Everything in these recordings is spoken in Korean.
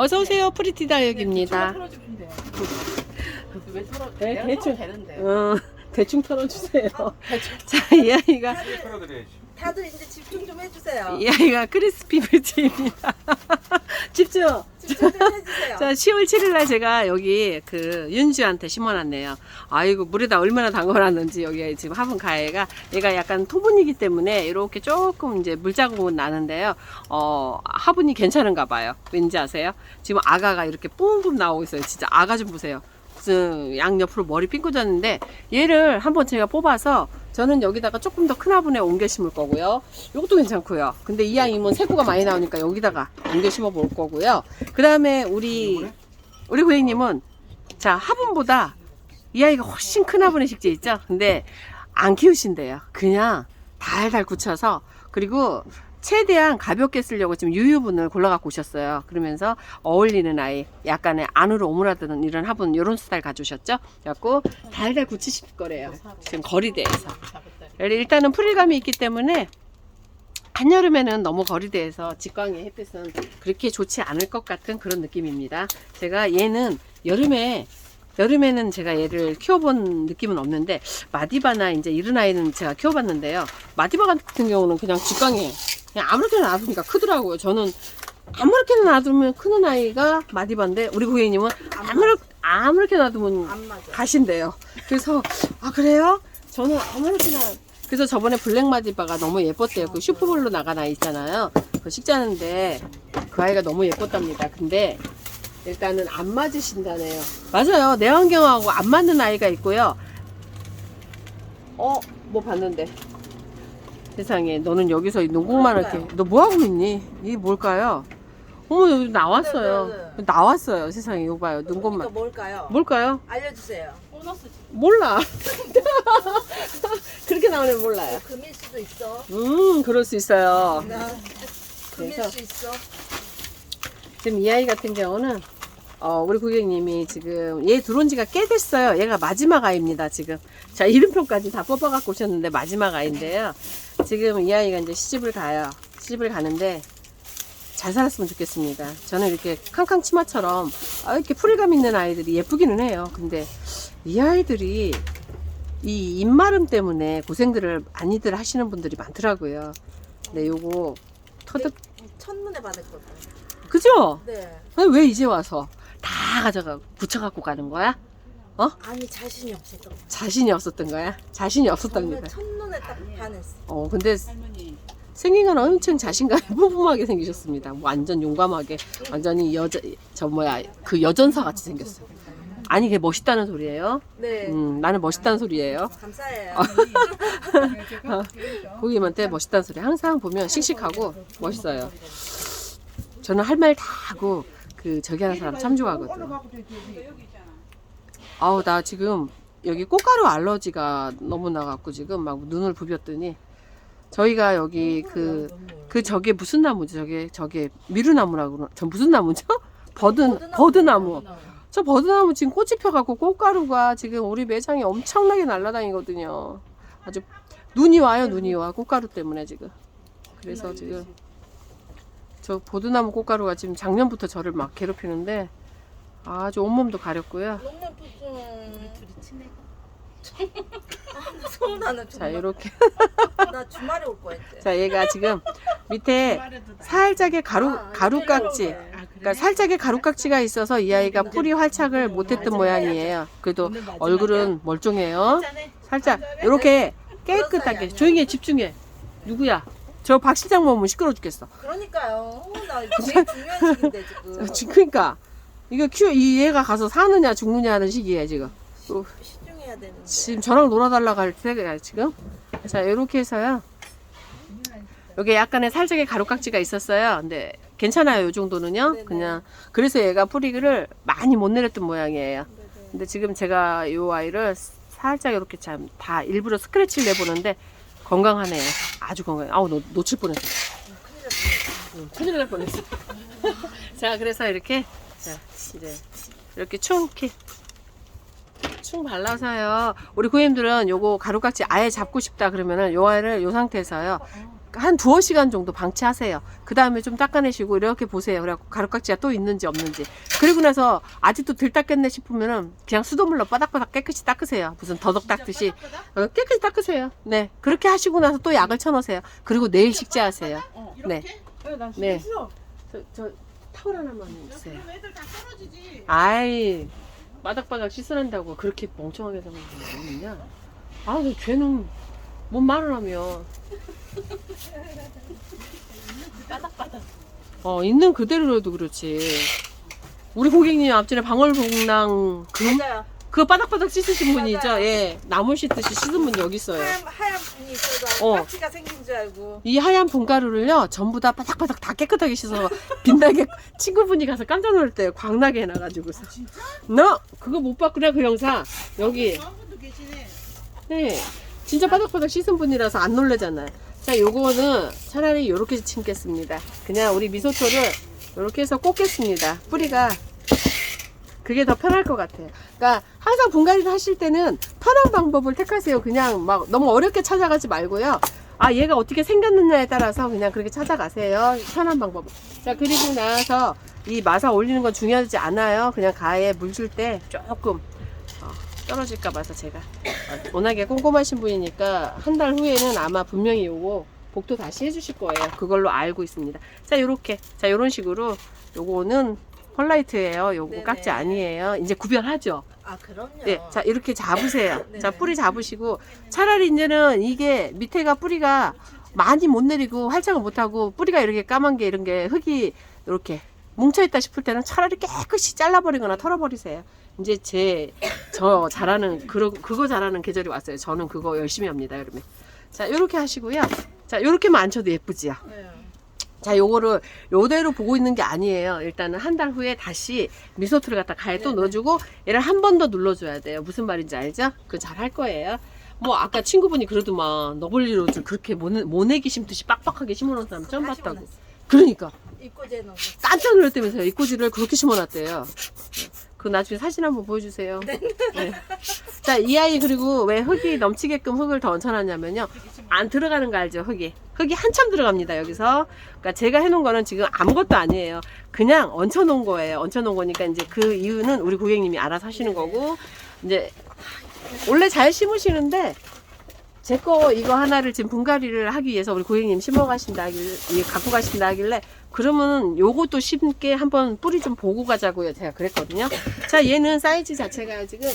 어서 오세요. 프리티 다육입니다. 털어주면 돼요. 왜 털어? 네, 내가 대충. 털어도 되는데. 어, 대충 털어주세요. 자, 이 아이가. 다들 이제 집중 좀 해주세요. 이 아이가 크리스피 뷰티입니다. 집중. 자, 10월 7일 날 제가 여기 그 윤주한테 심어놨네요. 아이고, 물에다 얼마나 담궈놨는지 여기 지금 화분 가해가 얘가 약간 토분이기 때문에 이렇게 조금 이제 물자국은 나는데요. 어, 화분이 괜찮은가 봐요. 왠지 아세요? 지금 아가가 이렇게 뿜뿜 나오고 있어요. 진짜 아가 좀 보세요. 무슨 양 옆으로 머리 핀꽂았는데 얘를 한번 제가 뽑아서 저는 여기다가 조금 더 큰 화분에 옮겨 심을 거고요. 이것도 괜찮고요. 근데 이 아이는 새코가 많이 나오니까 여기다가 옮겨 심어 볼 거고요. 그 다음에 우리 우리 고객님은 자 화분보다 이 아이가 훨씬 큰 화분에 식재 있죠. 근데 안 키우신대요. 그냥 달달 굳혀서 그리고 최대한 가볍게 쓰려고 지금 유유분을 골라 갖고 오셨어요. 그러면서 어울리는 아이, 약간의 안으로 오므라드는 이런 화분 이런 스타일 가져오셨죠. 그래갖고 달달 굳히실 거래요. 지금 거리대에서. 일단은 풀감이 있기 때문에 한여름에는 너무 거리대에서 직광의 햇빛은 그렇게 좋지 않을 것 같은 그런 느낌입니다. 제가 얘는 여름에 여름에는 제가 얘를 키워본 느낌은 없는데 마디바나 이제 이른 아이는 제가 키워봤는데요. 마디바 같은 경우는 그냥 직광에 그냥 아무렇게나 놔두니까 크더라고요. 저는 아무렇게나 놔두면 크는 아이가 마디바인데 우리 고객님은 아무렇 아무렇게 놔두면. 가신대요. 그래서 아 그래요? 저는 아무렇게나 그래서 저번에 블랙 마디바가 너무 예뻤대요. 그 슈퍼볼로 나간 아이 있잖아요. 그 식자는데 그 아이가 너무 예뻤답니다. 근데 일단은 안 맞으신다네요. 맞아요. 내 환경하고 안 맞는 아이가 있고요. 어, 뭐 봤는데. 세상에, 너는 여기서 이 농국만 이렇게, 너 뭐하고 있니? 이게 뭘까요? 어머, 여기 나왔어요. 네, 네, 나왔어요. 세상에, 이거 봐요. 농국만. 뭘까요? 뭘까요? 알려주세요. 보너스 몰라. 그렇게 나오면 몰라요. 금일 수도 있어. 음, 그럴 수 있어요. 나 금일 그래서- 수 있어. 지금 이 아이 같은 경우는 어, 우리 고객님이 지금 얘 들어온 지가 꽤 됐어요. 얘가 마지막 아이입니다, 지금. 자, 이름표까지 다 뽑아갖고 오셨는데 마지막 아이인데요. 지금 이 아이가 이제 시집을 가요. 시집을 가는데 잘 살았으면 좋겠습니다. 저는 이렇게 캉캉 치마처럼 아, 이렇게 풀감 있는 아이들이 예쁘기는 해요. 근데 이 아이들이 이 입마름 때문에 고생들을 많이들 하시는 분들이 많더라고요. 근데 요거 터득, 첫눈에 받았거든. 그죠? 네. 아니, 왜 이제 와서 다 가져가 붙여 갖고 가는 거야? 아니 자신이 없었던 거. 자신이 없었던 거야? 자신이 없었답니다. 첫눈에 딱 반했어. 어 근데 생긴 건 엄청 자신감이 뿜뿜하게 생기셨습니다. 완전 용감하게 완전히 여자 저 뭐야 그 여전사 같이 생겼어요. 아니 그게 멋있다는 소리예요. 네. 음 나는 멋있다는 소리예요. 감사해요. 고객님한테 멋있다는 소리 항상 보면 씩씩하고 멋있어요. 저는 할 말 다 하고 그 저기 하는 사람 참 좋아하거든. 아우 나 지금 여기 꽃가루 알러지가 너무 나갖고 지금 막 눈을 부볐더니 저희가 여기 그 그 저게 무슨 나무지? 저게 저게 미루나무라고 그러 저 무슨 나무죠? 버든 버드나무. 버드나무. 저 버드나무 지금 꽃이 펴갖고 꽃가루가 지금 우리 매장에 엄청나게 날아다니거든요. 아주 눈이 와요 눈이 와. 꽃가루 때문에 지금. 그래서 지금 저 버드나무 꽃가루가 지금 작년부터 저를 막 괴롭히는데 아주 온몸도 가렵고요 너무 예쁘죠. 둘이 친해. 서운하네 자 정말. 이렇게 나 주말에 올 거였지. 자 얘가 지금 밑에 말해도. 살짝의 가루 아, 가루깍지 이렇게. 아, 그래? 그러니까 살짝의 가루깍지가 있어서 이 아이가 풀이 활착을 못했던 모양이에요. 그래도 오늘 마지막이야? 얼굴은 멀쩡해요. 살짝 이렇게 깨끗하게 조용히 해 집중해. 누구야? 저박 시장 보면 시끄러 죽겠어. 그러니까요. 어, 나 제일 중요한 시기인데 지금. 지금 그러니까 이거 큐 이 얘가 가서 사느냐 죽느냐 하는 시기에 지금. 또 시중해야 되는데. 지금 저랑 놀아달라고 할 때가 지금. 자 이렇게 해서요. 여기 약간의 살짝의 가루깍지가 있었어요. 근데 괜찮아요. 이 정도는요. 네네. 그냥 그래서 얘가 뿌리를 많이 못 내렸던 모양이에요. 근데 지금 제가 이 아이를 살짝 이렇게 참 다 일부러 스크래치를 내보는데 건강하네요. 아주 건강해. 아우 놓, 놓칠 뻔했어. 응, 큰일 날 뻔했어. 자 그래서 이렇게 자 이제 이렇게 충키 충 발라서요. 우리 고객님들은 요거 가루깍지 아예 잡고 싶다 그러면은 요 아이를 요 상태에서요. 한 두어 시간 정도 방치하세요. 그 다음에 좀 닦아내시고 이렇게 보세요. 그래갖고 가루깍지가 또 있는지 없는지. 그리고 나서 아직도 덜 닦였네 싶으면은 그냥 수돗물로 바닥바닥 깨끗이 닦으세요. 무슨 더덕 닦듯이 어, 깨끗이 닦으세요. 네 그렇게 하시고 나서 또 약을 쳐놓으세요. 그리고 내일 식재하세요. 어, 네. 네. 나 네. 저, 저 타월 하나만 주세요. 애들 다 떨어지지. 아이 바닥바닥 씻으란다고 그렇게 멍청하게 생각하는 거 있냐? 아, 그 걔는 뭔 말을 하면 바닥바닥. 어 있는 그대로라도 그렇지. 우리 고객님 앞전에 방울복랑 그, 맞아요. 그 바닥바닥 씻으신 분이 있죠? 맞아요. 예. 나무 씻듯이 씻은 분이 여기 있어요. 하얀 하얀 분이 있어서 어. 까치가 생긴 줄 알고. 이 하얀 분가루를요 전부 다 바닥바닥 다 깨끗하게 씻어서 빛나게 친구분이 가서 깜짝 놀랄 때 광나게 해놔가지고서 아, 진짜? 너 그거 못 봤구나 그 영상 여기 한 분도 계시네. 네 진짜 바닥바닥 씻은 분이라서 안 놀래잖아요 자 요거는 차라리 요렇게 침겠습니다. 그냥 우리 미소토를 요렇게 해서 꽂겠습니다. 뿌리가 그게 더 편할 것 같아요. 그러니까 항상 분갈이를 하실 때는 편한 방법을 택하세요. 그냥 막 너무 어렵게 찾아가지 말고요. 아 얘가 어떻게 생겼느냐에 따라서 그냥 그렇게 찾아가세요. 편한 방법. 자 그리고 나서 이 마사 올리는 건 중요하지 않아요. 그냥 가에 물 줄 때 조금 어, 떨어질까 봐서 제가 어, 워낙에 꼼꼼하신 분이니까 한 달 후에는 아마 분명히 요거 복도 다시 해주실 거예요 그걸로 알고 있습니다 자 요렇게 자 요런 식으로 요거는 펄라이트예요 요거 네네. 깍지 아니에요 이제 구별하죠 아 그럼요. 네, 자 이렇게 잡으세요. 네네. 자 뿌리 잡으시고 차라리 이제는 이게 밑에가 뿌리가 많이 못 내리고 활착을 못 하고 뿌리가 이렇게 까만 게 이런 게 흙이 이렇게 뭉쳐 있다 싶을 때는 차라리 깨끗이 잘라버리거나 털어버리세요. 이제 제 저 잘하는 그러, 그거 잘하는 계절이 왔어요. 저는 그거 열심히 합니다. 여름에. 자 이렇게 하시고요. 자 이렇게만 안 쳐도 예쁘지요. 네. 자, 요거를 요대로 보고 있는 게 아니에요. 일단은 한 달 후에 다시 미소트를 갖다 가에 또 네네. 넣어주고 얘를 한 번 더 눌러줘야 돼요. 무슨 말인지 알죠? 그거 잘할 거예요. 뭐 아까 친구분이 그러더만 너블리로즈 그렇게 모내, 모내기 심듯이 빡빡하게 심어놓은 사람 처음 봤다고. 그러니까 입고제 넣고. 깜짝 놀랐다면서요. 입꼬지를 그렇게 심어놨대요. 그 나중에 사진 한번 보여주세요. 네. 자, 이 아이 그리고 왜 흙이 넘치게끔 흙을 더 얹혀놨냐면요. 안 들어가는 거 알죠, 흙이. 흙이 한참 들어갑니다, 여기서. 그러니까 제가 해놓은 거는 지금 아무것도 아니에요. 그냥 얹혀놓은 거예요. 얹혀놓은 거니까 이제 그 이유는 우리 고객님이 알아서 하시는 거고, 이제 원래 잘 심으시는데, 제 거 이거 하나를 지금 분갈이를 하기 위해서 우리 고객님 심어 가신다 하길래, 이 갖고 가신다 하길래, 그러면 요것도 심게 한번 뿌리 좀 보고 가자고요. 제가 그랬거든요. 자, 얘는 사이즈 자체가 지금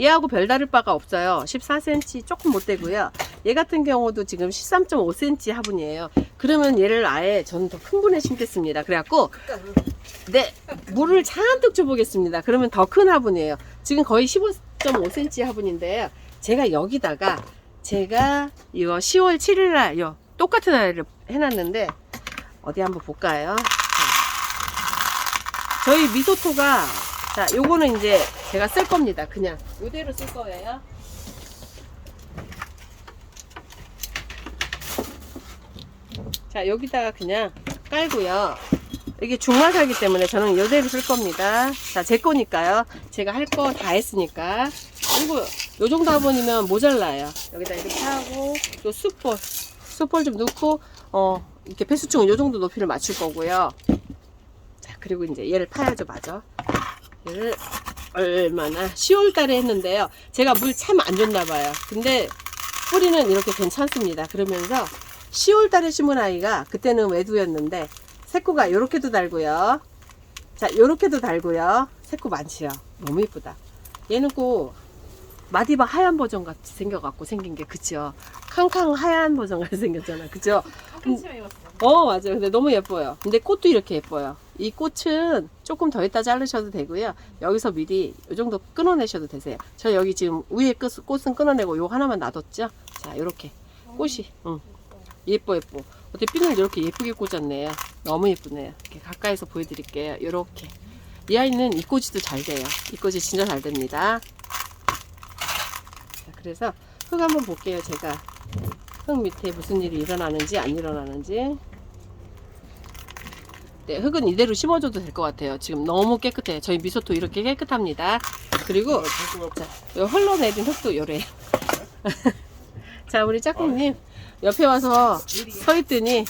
얘하고 별다를 바가 없어요. 14cm 조금 못 되고요. 얘 같은 경우도 지금 13.5cm 화분이에요. 그러면 얘를 아예 저는 더 큰 분에 심겠습니다. 그래갖고 네 물을 잔뜩 줘보겠습니다. 그러면 더 큰 화분이에요. 지금 거의 15.5cm 화분인데요. 제가 여기다가 제가 이거 10월 7일날 요 똑같은 날을 해놨는데 어디 한번 볼까요? 저희 미소토가 자 요거는 이제 제가 쓸 겁니다. 그냥 이대로 쓸 거예요. 자 여기다가 그냥 깔고요. 이게 중마사기 때문에 저는 이대로 쓸 겁니다. 자, 제 거니까요. 제가 할 거 다 했으니까. 그리고 요 정도 화분이면 모자라요. 여기다 이렇게 하고, 요 숯볼, 숯볼 좀 넣고, 어, 이렇게 배수충은 요 정도 높이를 맞출 거고요. 자, 그리고 이제 얘를 파야죠, 맞아. 얘를 얼마나 10월 달에 했는데요. 제가 물 참 안 줬나 봐요. 근데 뿌리는 이렇게 괜찮습니다. 그러면서 10월 달에 심은 아이가 그때는 외두였는데 새코가 요렇게도 달고요. 자, 요렇게도 달고요. 새코 많지요. 너무 이쁘다. 얘는 꼭 마디바 하얀 버전 같이 생겨갖고 생긴 게 그쵸? 캉캉 하얀 버전 같이 생겼잖아. 입었어. 어, 맞아요. 근데 너무 예뻐요. 근데 꽃도 이렇게 예뻐요. 이 꽃은 조금 더 이따 자르셔도 되고요. 여기서 미리 이 정도 끊어내셔도 되세요. 저 여기 지금 위에 끝, 꽃은 끊어내고 요 하나만 놔뒀죠? 자, 요렇게. 꽃이, 응. 예뻐, 예뻐. 어떻게 핀을 이렇게 예쁘게 꽂았네요. 너무 예쁘네요. 이렇게 가까이서 보여드릴게요. 요렇게. 이 아이는 이꼬지도 잘 돼요. 이꼬지 진짜 잘 됩니다. 자, 그래서 흙 한번 볼게요, 제가. 흙 밑에 무슨 일이 일어나는지 안 일어나는지. 네, 흙은 이대로 심어줘도 될 것 같아요. 지금 너무 깨끗해요. 저희 미소토 이렇게 깨끗합니다. 그리고 자, 요 흘러내린 흙도 요래요. 자, 우리 짝꿍님. 옆에 와서 서 있더니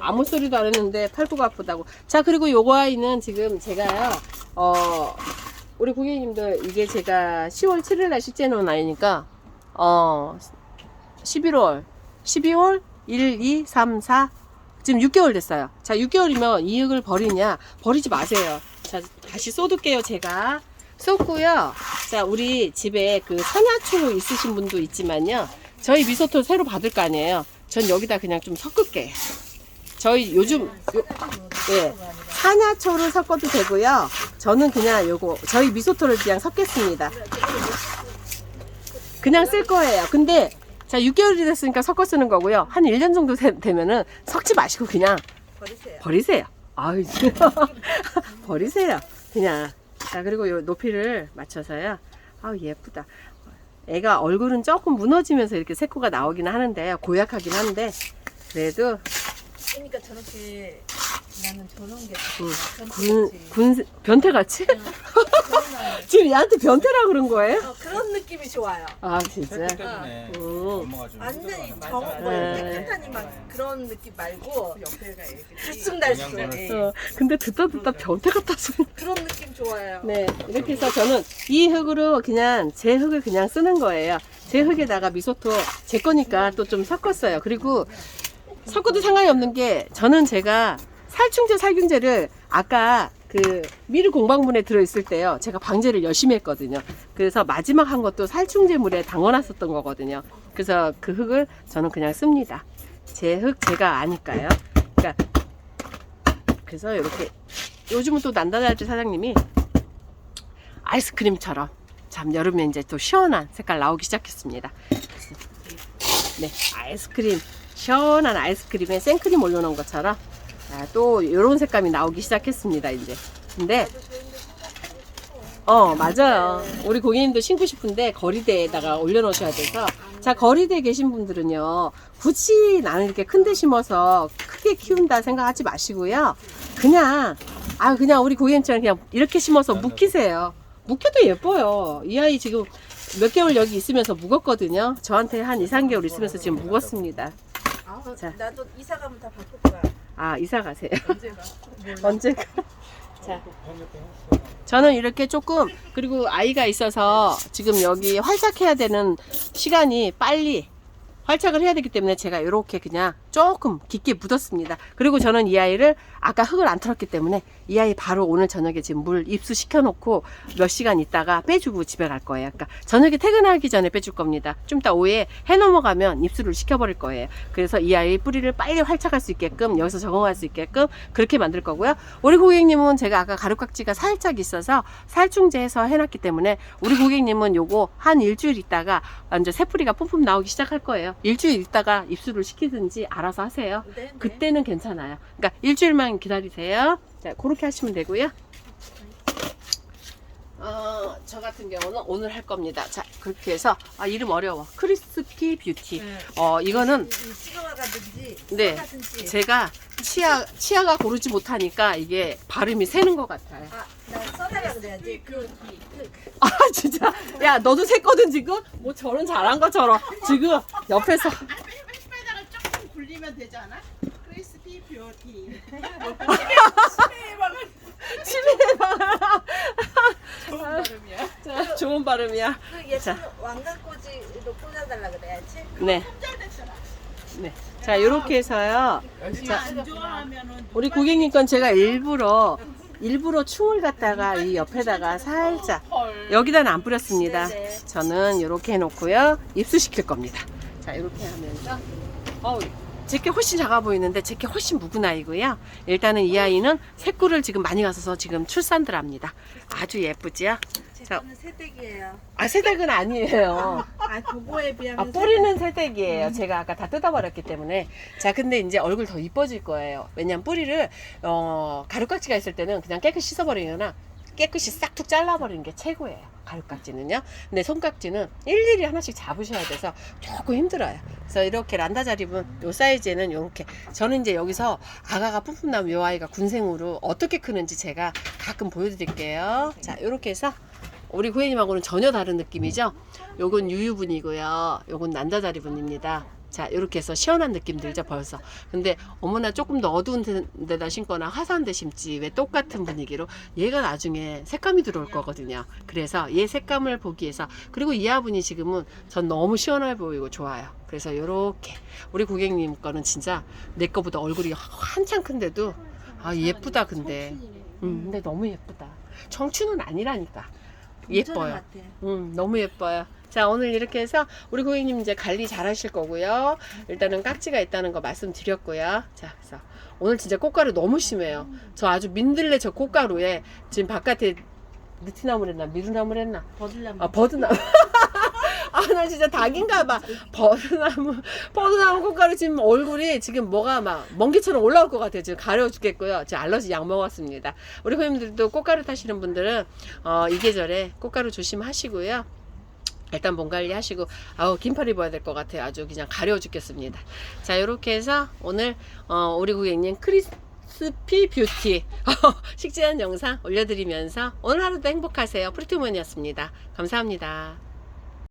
아무 소리도 안 했는데 팔뚝 아프다고. 자, 그리고 요거 아이는 지금 제가요, 어, 우리 고객님들, 이게 제가 10월 7일 날 실제 놓은 아이니까, 어, 11월, 12월, 1, 2, 3, 4, 지금 6개월 됐어요. 자, 6개월이면 이 흙을 버리냐? 버리지 마세요. 자, 다시 쏟을게요, 제가. 쏟고요. 자, 우리 집에 그 선야초로 있으신 분도 있지만요. 저희 미소토 새로 받을 거 아니에요. 전 여기다 그냥 좀 섞을게요. 저희 요즘, 요, 예. 산야초를 섞어도 되고요. 저는 그냥 요거, 저희 미소토를 그냥 섞겠습니다. 그냥 쓸 거예요. 근데, 자, 6개월이 됐으니까 섞어 쓰는 거고요. 한 1년 정도 되, 되면은 섞지 마시고 그냥 버리세요. 버리세요. 아유, 버리세요. 그냥. 자, 그리고 요 높이를 맞춰서요. 아우, 예쁘다. 애가 얼굴은 조금 무너지면서 이렇게 색코가 나오긴 하는데, 고약하긴 한데, 그래도, 그러니까 저렇게 나는 저런 게 음, 전 군. 군, 변태같이? 나는- 지금 얘한테 변태라 그런 거예요? 어, 그런 느낌이 좋아요. 아, 진짜? 색깔 때문에 음. 엄마가 좀 완전히 힘들어하는 정. 뭐 네. 깨끗하니 막 그런 느낌 말고 옆에가 애들이 들쑥날쑥 그냥 어, 근데 듣다 듣다 변태 같아서. 그런 느낌 좋아요. 네, 이렇게 해서 저는 이 흙으로 그냥 제 흙을 그냥 쓰는 거예요. 제 흙에다가 미소토 제 거니까 또 좀 섞었어요. 그리고 섞어도 상관이 없는 게 저는 제가 살충제 살균제를 아까 그 미르 공방문에 들어있을 때요. 제가 방제를 열심히 했거든요. 그래서 마지막 한 것도 살충제 물에 담궈놨었던 거거든요. 그래서 그 흙을 저는 그냥 씁니다. 제 흙 제가 아니까요. 그러니까 그래서 이렇게 요즘은 또 난다잘지 사장님이 아이스크림처럼 참 여름에 이제 또 시원한 색깔 나오기 시작했습니다. 네, 아이스크림 시원한 아이스크림에 생크림 올려놓은 것처럼 아, 또 이런 색감이 나오기 시작했습니다. 이제 근데 어 맞아요. 우리 고객님도 신고 싶은데 거리대에다가 올려놓으셔야 돼서 자 거리대에 계신 분들은요 굳이 나는 이렇게 큰데 심어서 크게 키운다 생각하지 마시고요 그냥 아 그냥 우리 고객님처럼 그냥 이렇게 심어서 묵히세요. 묵혀도 예뻐요. 이 아이 지금 몇 개월 여기 있으면서 묵었거든요. 저한테 한 2, 3개월 있으면서 지금 묵었습니다. 아, 자. 나도 이사 가면 다 바꿀 거야. 아 이사 가세요. 언제가 언제가? 자, 저는 이렇게 조금 그리고 아이가 있어서 지금 여기 활착해야 되는 시간이 빨리 활착을 해야 되기 때문에 제가 이렇게 그냥 조금 깊게 묻었습니다. 그리고 저는 이 아이를 아까 흙을 안 털었기 때문에 이 아이 바로 오늘 저녁에 지금 물 입수시켜 놓고 몇 시간 있다가 빼주고 집에 갈 거예요. 그러니까 저녁에 퇴근하기 전에 빼줄 겁니다. 좀 이따 오후에 해 넘어가면 입수를 시켜버릴 거예요. 그래서 이 아이 뿌리를 빨리 활착할 수 있게끔 여기서 적응할 수 있게끔 그렇게 만들 거고요. 우리 고객님은 제가 아까 가루깍지가 살짝 있어서 살충제해서 해놨기 때문에 우리 고객님은 요거 한 일주일 있다가 완전 새뿌리가 뿜뿜 나오기 시작할 거예요. 일주일 있다가 입수를 시키든지 알아서 하세요. 네, 네. 그때는 괜찮아요. 그러니까 일주일만 기다리세요. 자, 그렇게 하시면 되고요. 어, 저 같은 경우는 오늘 할 겁니다. 자, 그렇게 해서 아 이름 어려워. 크리스피 뷰티. 네. 어, 이거는 찍어가든지 네. 제가 치아 치아가 고르지 못하니까 이게 발음이 새는 것 같아요. 아, 나 써달라 그래야지. 그, 그아 진짜 야 너도 샜거든 지금? 뭐 저런 잘한 것처럼 지금 옆에서 굴리면 되지 않아? 크리스피 뷰티 좋은 발음이야 자, 좋은 발음이야. 그 예쁜 자. 왕관꽂이로 꽂아달라 그래야지. 네. 네. 자, 이렇게 해서요. 자, 안 좋아하면은 우리 고객님 건 제가 일부러 일부러 충을 갖다가 이 옆에다가 살짝 여기다는 안 뿌렸습니다. 네네. 저는 이렇게 해놓고요 입수시킬 겁니다. 자 이렇게 하면서 어우 제게 훨씬 작아 보이는데 제게 훨씬 묵은 아이고요. 일단은 이 아이는 새꿀을 지금 많이 가서서 지금 출산들 합니다. 아주 예쁘지요? 자. 거는 새댁이에요. 아 새댁은 아니에요. 아 그거에 아, 비하면 뿌리는 새댁이에요. 제가 아까 다 뜯어버렸기 때문에. 자, 근데 이제 얼굴 더 이뻐질 거예요. 왜냐면 뿌리를, 어, 가루깍지가 있을 때는 그냥 깨끗이 씻어버리거나 깨끗이 싹둑 잘라버리는 게 최고예요. 가루깍지는요. 근데 손깍지는 일일이 하나씩 잡으셔야 돼서 조금 힘들어요. 그래서 이렇게 란다 잘 입은 요 사이즈에는 요렇게. 저는 이제 여기서 아가가 뿜뿜 나면 요 아이가 군생으로 어떻게 크는지 제가 가끔 보여드릴게요. 자, 요렇게 해서 우리 고객님하고는 전혀 다른 느낌이죠? 요건 유유분이고요. 요건 난다자리분입니다. 자, 이렇게 해서 시원한 느낌 들죠, 벌써. 근데 어머나 조금 더 어두운 데- 데다 심거나 화사한 데 심지 왜 똑같은 분위기로 얘가 나중에 색감이 들어올 거거든요. 그래서 얘 색감을 보기 위해서 그리고 이 화분이 지금은 전 너무 시원해 보이고 좋아요. 그래서 요렇게 우리 고객님 거는 진짜 내 거보다 얼굴이 한참 큰데도 아 예쁘다 근데 음 근데 너무 예쁘다. 청춘은 아니라니까 예뻐요. 음, 너무 예뻐요. 자, 오늘 이렇게 해서 우리 고객님 이제 관리 잘 하실 거고요. 일단은 깍지가 있다는 거 말씀드렸고요. 자, 그래서 오늘 진짜 꽃가루 너무 심해요. 저 아주 민들레 저 꽃가루에 지금 바깥에 느티나무를 했나 미루나무를 했나 버들나무. 아 버드나무 아 나 진짜 닭인가 봐 버드나무 버드나무 꽃가루 지금 얼굴이 지금 뭐가 막 먼기처럼 올라올 것 같아요 지금 가려워 죽겠고요 제가 알러지 약 먹었습니다 우리 고객님들도 꽃가루 타시는 분들은 어, 이 계절에 꽃가루 조심하시고요 일단 몸 관리하시고 아우 긴팔 입어야 될 것 같아요. 아주 그냥 가려워 죽겠습니다. 자 이렇게 해서 오늘 어, 우리 고객님 크리스피 뷰티 식재한 영상 올려드리면서 오늘 하루도 행복하세요. 프리티우먼이었습니다. 감사합니다